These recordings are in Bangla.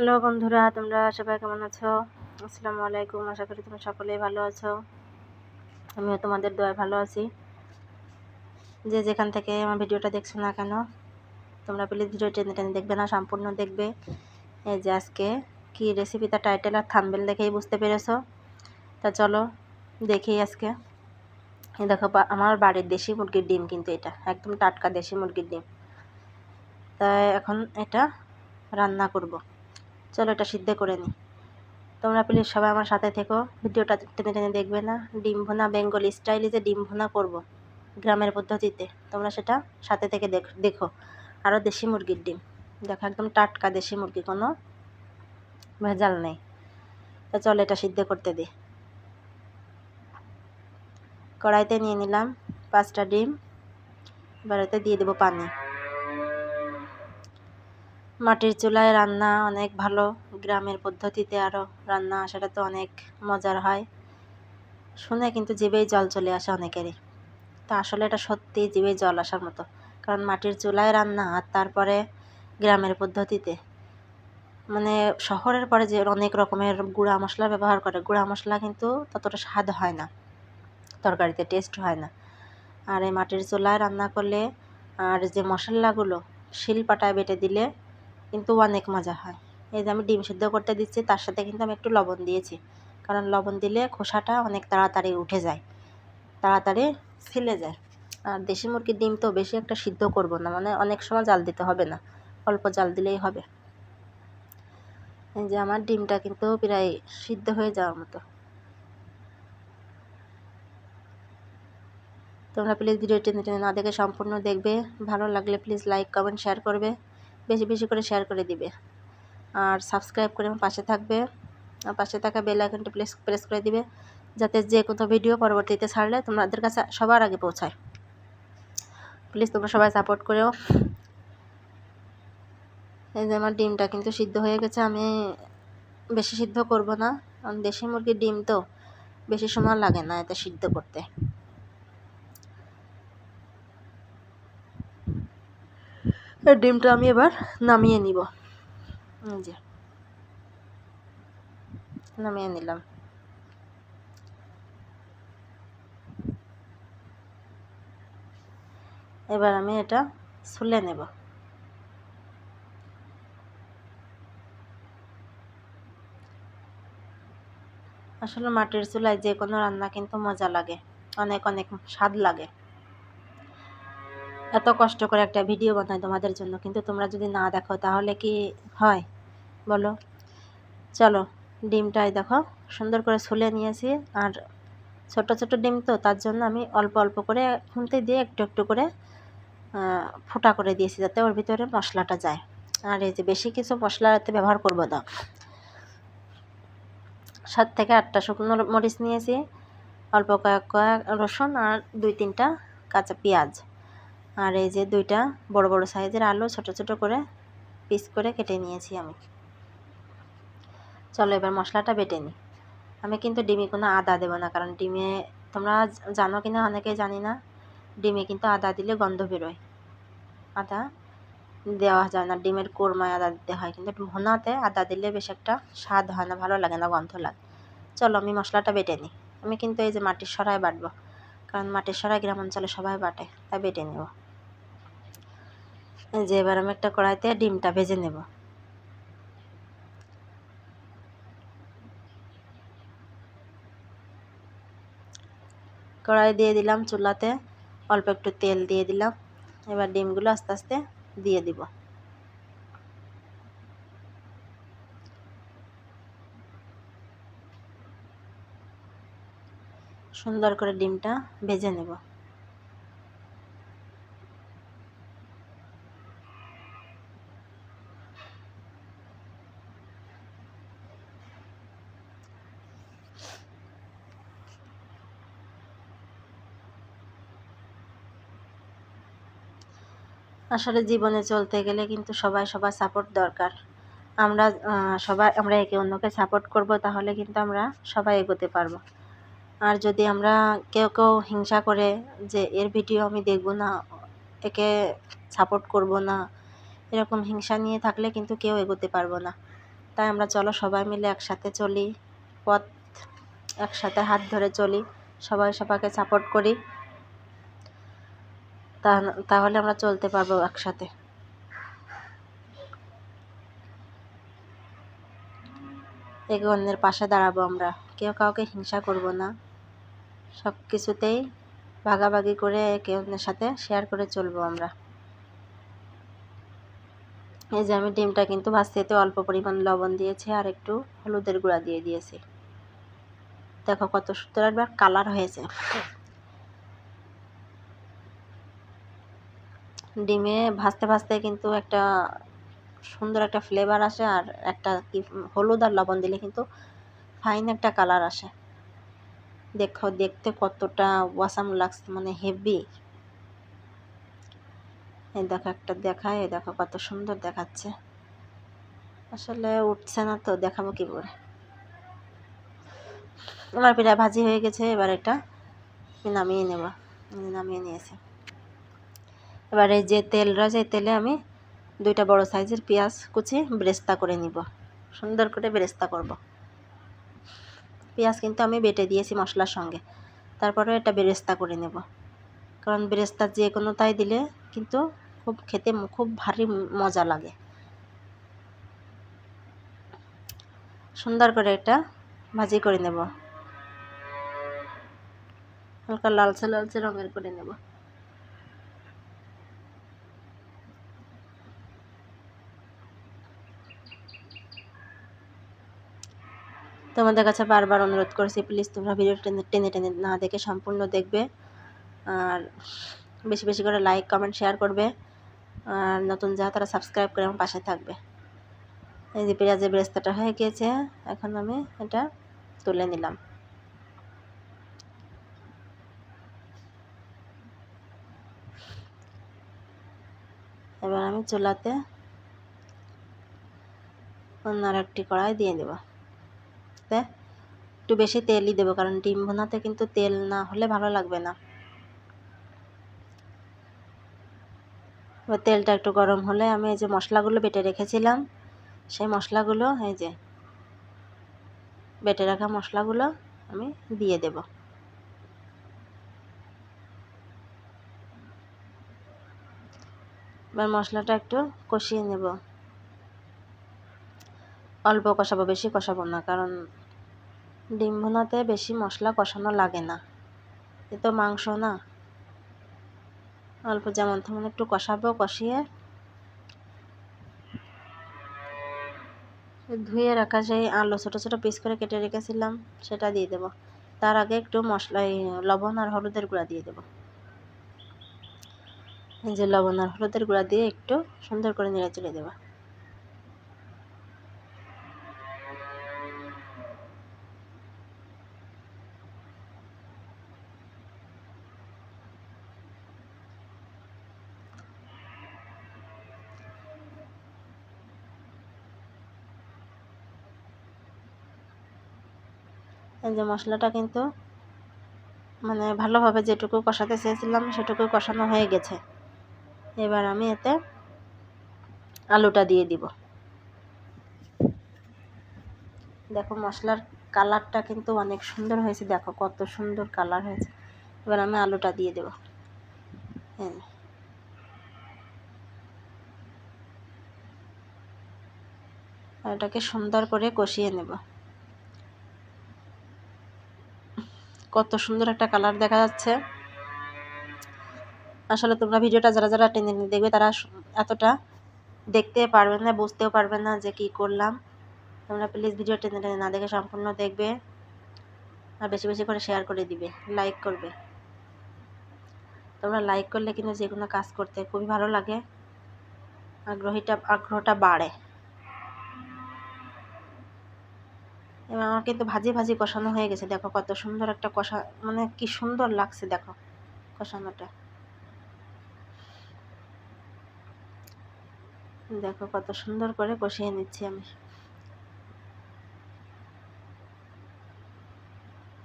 হ্যালো বন্ধুরা, তোমরা সবাই কেমন আছো? আসসালামু আলাইকুম, আশা করি তোমরা সকলেই ভালো আছো। আমিও তোমাদের দোয়ায় ভালো আছি। যে যেখান থেকে আমার ভিডিওটা দেখছ না কেন, তোমরা প্লিজ ভিডিও টেনে টেনে দেখবে না, সম্পূর্ণ দেখবে। এই যে আজকে কী রেসিপি রেসিপিটা টাইটেল আর থাম্বেল দেখেই বুঝতে পেরেছ? তা চলো দেখি আজকে। দেখো আমার বাড়ির দেশি মুরগির ডিম কিন্তু এটা, একদম টাটকা দেশি মুরগির ডিম। তাই এখন এটা রান্না করব। চলো এটা সিদ্ধ করে নিই তোমরা প্লিজ সবাই আমার সাথে থেকো। ভিডিওটা টেনে টেনে দেখবে না। ডিম ভোনা বেঙ্গলি স্টাইলে যে ডিম ভোনা করব গ্রামের পদ্ধতিতে, তোমরা সেটা সাথে থেকে দেখো আরও দেশি মুরগির ডিম। দেখো একদম টাটকা দেশি মুরগি, কোনো ভেজাল নেই। তা চলো এটা সিদ্ধ করতে দিই কড়াইতে নিয়ে নিলাম পাঁচটা ডিম। এবার দিয়ে দেবো পানি। মাটির চুলায় রান্না অনেক ভালো, গ্রামের পদ্ধতিতে আরও রান্না সেটা তো অনেক মজার হয়। শুনে কিন্তু জিভেই জল চলে আসে অনেকেরই। তো আসলে এটা সত্যি জিভেই জল আসার মতো। কারণ মাটির চুলায় রান্না আর তারপরে গ্রামের পদ্ধতিতে। মানে শহরের পরে যে অনেক রকমের গুঁড়া মশলা ব্যবহার করে, গুঁড়া মশলা কিন্তু ততটা স্বাদ হয় না। তরকারিতে টেস্ট হয় না। আর এই মাটির চুলায় রান্না করলে আর যে মশলাগুলো শিলপাটায় বেটে দিলে কিন্তু অনেক মজা হয়। এই যে আমি ডিম সিদ্ধ করতে দিচ্ছি, তার সাথে কিন্তু আমি একটু লবণ দিয়েছি। কারণ লবণ দিলে খোসাটা অনেক তাড়াতাড়ি উঠে যায়, তাড়াতাড়ি ফেলে যায়। আর দেশি মুরগির ডিম তো বেশি একটা সিদ্ধ করব না মানে অনেক সময় জাল দিতে হবে না, অল্প জাল দিলেই হবে। এই যে আমার ডিমটা কিন্তু প্রায় সিদ্ধ হয়ে যাওয়ার মতো। তোমরা প্লিজ ভিডিও টেনে টেনে না দেখে সম্পূর্ণ দেখবে। ভালো লাগলে প্লিজ লাইক কমেন্ট শেয়ার করবে। বেশি বেশি করে শেয়ার করে দিবে। আর সাবস্ক্রাইব করে আমার পাশে থাকবে। আর পাশে থাকা বেল আইকনটি প্রেস প্রেস করে দিবে, যাতে যে কোনো ভিডিও পরবর্তীতে ছাড়লে তোমাদের কাছে সবার আগে পৌঁছায়। প্লিজ তোমরা সবাই সাপোর্ট করেও। এই যে আমার ডিমটা কিন্তু সিদ্ধ হয়ে গেছে, আমি বেশি সিদ্ধ করব না। কারণ দেশি মুরগির ডিম তো বেশি সময় লাগে না এতে সিদ্ধ করতে। ডিমটা আমি এবার নামিয়ে নিব। যে। নামিয়ে নিলাম। এবার আমি এটা ছুলে নেব। আসলে মাটির চুলায় যে কোনো রান্না কিন্তু মজা লাগে। অনেক অনেক স্বাদ লাগে। এত কষ্ট করে একটা ভিডিও বানাই তোমাদের জন্য, কিন্তু তোমরা যদি না দেখো তাহলে কি হয়? বলো। চলো, ডিমটাই দেখো। সুন্দর করে ছুলে নিয়েছি, আর ছোট ছোট ডিম তো, তার জন্য আমি অল্প অল্প করে খুনতে দিয়ে একটু একটু করে ফোটা করে দিয়েছি যাতে ওর ভিতরে মশলাটা যায়। আর এই যে বেশি কিছু মশলা এতে ব্যবহার করব না। সাত থেকে আটটা শুকনো মরিচ নিয়েছি, অল্প কয়েক কয়েক রসুন আর দুই তিনটা কাঁচা পেঁয়াজ। আর এই যে দুইটা বড় বড় সাইজের আলু ছোট ছোট করে পিস করে কেটে নিয়েছি আমি। চলো এবার মশলাটা বেটে নিই। আমি কিন্তু ডিমে কোনো আদা দেবো না, কারণ ডিমে তোমরা জানো কিনা অনেকেই জানি না, ডিমে কিন্তু আদা দিলে গন্ধ বেরোয়। আদা দেওয়া যায় না, ডিমের কোরমায় আদা দিতে হয়, কিন্তু ভোনাতে আদা দিলে বেশ একটা স্বাদ হয় না, ভালো লাগে না, গন্ধ লাগে। চলো আমি মশলাটা বেটে নিই। আমি কিন্তু এই যে মাটির সরাই বাটবো, কারণ মাটির সরাই গ্রাম অঞ্চলে সবাই বাটে, তাই বেটে নেব। যে এবার আমি একটা কড়াইতে ডিমটা ভেজে নেব। কড়াই দিয়ে দিলাম চুলাতে অল্প একটু তেল দিয়ে দিলাম। এবার ডিমগুলো আস্তে আস্তে দিয়ে দিব। সুন্দর করে ডিমটা ভেজে নেব। আসলে জীবনে চলতে গেলে কিন্তু সবাই সবার সাপোর্ট দরকার। আমরা সবাই, আমরা একে অন্যকে সাপোর্ট করব তাহলে কিন্তু আমরা সবাই এগোতে পারব। আর যদি আমরা কেউ কেউ হিংসা করে যে, এর ভিডিও আমি দেখব না, একে সাপোর্ট করব না, এরকম হিংসা নিয়ে থাকলে কিন্তু কেউ এগোতে পারব না। তাই আমরা চলো সবাই মিলে একসাথে চলি, পথ একসাথে হাত ধরে চলি, সবাই সবাইকে সাপোর্ট করি। তাহলে আমরা চলতে পারব একসাথে। একে অন্যের পাশে দাঁড়াবো আমরা। কেউ কাউকে হিংসা করব না। সব কিছুতেই ভাগাভাগি করে একে অন্যের সাথে শেয়ার করে চলবো আমরা। এই যে আমি ডিমটা কিন্তু ভাজতে অল্প পরিমাণ লবণ দিয়েছি আর একটু হলুদের গুঁড়া দিয়ে দিয়েছি। দেখো কত সুন্দর একবার কালার হয়েছে। ডিমে ভাজতে ভাজতে কিন্তু একটা সুন্দর একটা ফ্লেভার আসে আর একটা কি হলুদ আর লবণ দিলে কিন্তু ফাইন একটা কালার আসে। দেখো, দেখতে কতটা ওয়াসাম লাগছে মানে হেভি এই দেখো, একটা দেখায়, এই দেখো কত সুন্দর দেখাচ্ছে। আসলে উঠছে না তো, দেখাবো কি করে। আমার পিঠা ভাজি হয়ে গেছে, এবার এটা নামিয়ে নেব, নামিয়ে নিয়েছি। এবার যে তেল রয়েছে তেলে আমি দুইটা বড় সাইজের পেঁয়াজ কুচি ব্রেস্তা করে নিব। সুন্দর করে ব্রেস্তা করব। পেঁয়াজ কিন্তু আমি বেটে দিয়েছি মশলার সঙ্গে। তারপরে এটা বেরেস্তা করে নেব। কারণ বেরেস্তা যে কোনো তাই দিলে কিন্তু খুব খেতে খুব ভারী মজা লাগে। সুন্দর করে এটা ভাজি করে নেব। হালকা লালচে লালচে রঙের করে নেব। তোমাদের কাছে বারবার অনুরোধ করেছি প্লিজ তোমরা ভিডিও টেনে টেনে টেনে না দেখে সম্পূর্ণ দেখবে। আর বেশি বেশি করে লাইক কমেন্ট শেয়ার করবে। আর নতুন যা তারা সাবস্ক্রাইব করে আমার পাশে থাকবে। এই যে পেঁয়াজের বেরেস্তাটা হয়ে গিয়েছে, এখন আমি এটা তুলে নিলাম। এবার আমি চুলাতে অন্য আর একটি কড়াই দিয়ে দেবো। একটু বেশি তেলই দেবো, কারণ ডিম ভুনাতে কিন্তু তেল না হলে ভালো লাগবে না। এবার তেলটা একটু গরম হলে আমি এই যে মশলাগুলো বেটে রেখেছিলাম, সেই মশলাগুলো, এই যে বেটে রাখা মশলাগুলো আমি দিয়ে দেব। এবার মশলাটা একটু কষিয়ে নেব। অল্প কষাবো, বেশি কষাবো না, কারণ ডিম ভুনাতে বেশি মশলা কষানো লাগে না। এ তো মাংস না। অল্প যেমন তেমন একটু কষাবো, কষিয়ে ধুয়ে রাখা সেই আলু, ছোটো ছোটো পিস করে কেটে রেখেছিলাম, সেটা দিয়ে দেব। তার আগে একটু মশলা লবণ আর হলুদের গুঁড়া দিয়ে দেব। এই যে লবণ আর হলুদের গুঁড়া দিয়ে একটু সুন্দর করে নেড়ে চেড়ে দেবো। এই যে মশলাটা কিন্তু মানে ভালোভাবে যেটুকু কষাতে চেয়েছিলাম, সেটুকু কষানো হয়ে গেছে। এবার আমি এতে আলুটা দিয়ে দিব। দেখো মশলার কালারটা কিন্তু অনেক সুন্দর হয়েছে। দেখো কত সুন্দর কালার হয়েছে। এবার আমি আলুটা দিয়ে দেব। হ্যাঁ। এটাকে সুন্দর করে কষিয়ে নেব। কত সুন্দর একটা কালার দেখা যাচ্ছে। আসলে তোমরা ভিডিওটা যারা যারা টেনে দেখবে তারা এতটা দেখতে পারবে না, বুঝতেও পারবে না যে কি করলাম। তোমরা প্লিজ ভিডিও টেনে টেনে না দেখে সম্পূর্ণ দেখবে আর বেশি বেশি করে শেয়ার করে দিবে লাইক করবে। তোমরা লাইক করলে কিন্তু যে কোনো কাজ করতে খুবই ভালো লাগে। আগ্রহীটা আগ্রহটা বাড়ে। আমার কিন্তু ভাজি ভাজি কষানো হয়ে গেছে। দেখো কত সুন্দর একটা কষা মানে কি সুন্দর লাগছে দেখো কষানোটা। দেখো কত সুন্দর করে কষিয়ে নিচ্ছি আমি।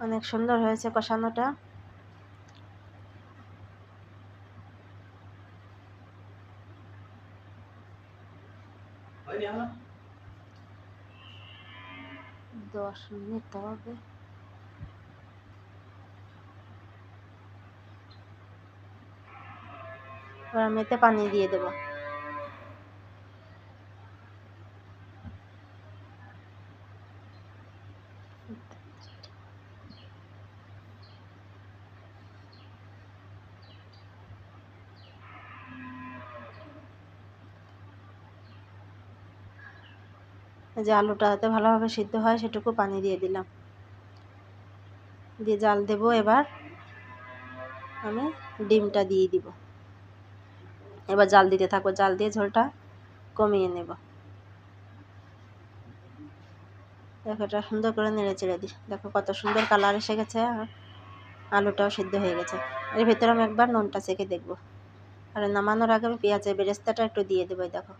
অনেক সুন্দর হয়েছে কষানোটা। দশ মিনিট হবে। এবার আমি এতে পানি দিয়ে দেবো। যে আলুটা যাতে ভালোভাবে সিদ্ধ হয় সেটুকু পানি দিয়ে দিলাম। দিয়ে জাল দেব এবার আমি ডিমটা দিয়ে দিব। এবার জাল দিতে থাকব, জাল দিয়ে ঝোলটা কমিয়ে নেব। দেখো এটা সুন্দর করে নেড়ে চেড়ে দিই। দেখো কত সুন্দর কালার এসে গেছে আর আলুটাও সিদ্ধ হয়ে গেছে। এর ভেতরে আমি একবার নুনটা চেখে দেখব। আর নামানোর আগে আমি পেঁয়াজের বেরেস্তাটা একটু দিয়ে দেবো দেখো।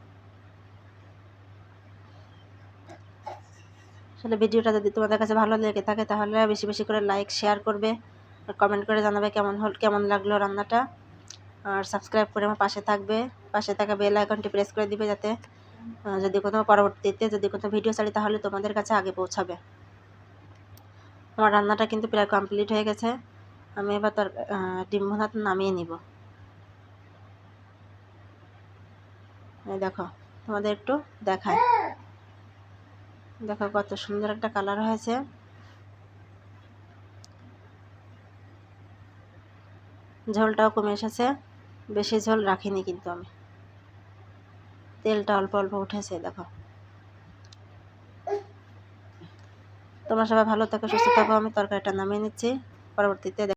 আসলে ভিডিওটা যদি তোমাদের কাছে ভালো লেগে থাকে তাহলে বেশি বেশি করে লাইক শেয়ার করবে। আর কমেন্ট করে জানাবে কেমন হল, কেমন লাগল রান্নাটা। আর সাবস্ক্রাইব করে আমার পাশে থাকবে। পাশে থাকা বেল আইকনটি প্রেস করে দিবে যাতে যদি কোনো পরবর্তীতে যদি কোনো ভিডিও ছাড়ি তাহলে তোমাদের কাছে আগে পৌঁছাবে। আমার রান্নাটা কিন্তু প্রায় কমপ্লিট হয়ে গেছে। আমি এবার তোর ডিম ভাত নামিয়ে নিব। দেখো, তোমাদের একটু দেখায়। দেখো কত সুন্দর একটা কালার হয়েছে। ঝোলটাও কমে এসেছে। বেশি ঝোল রাখিনি কিন্তু আমি। তেলটা অল্প অল্প উঠেছে, দেখো। তোমরা সবাই ভালো থাকো, সুস্থ থাকো, আমি তরকারিটা নামিয়ে নিচ্ছি। পরবর্তীতে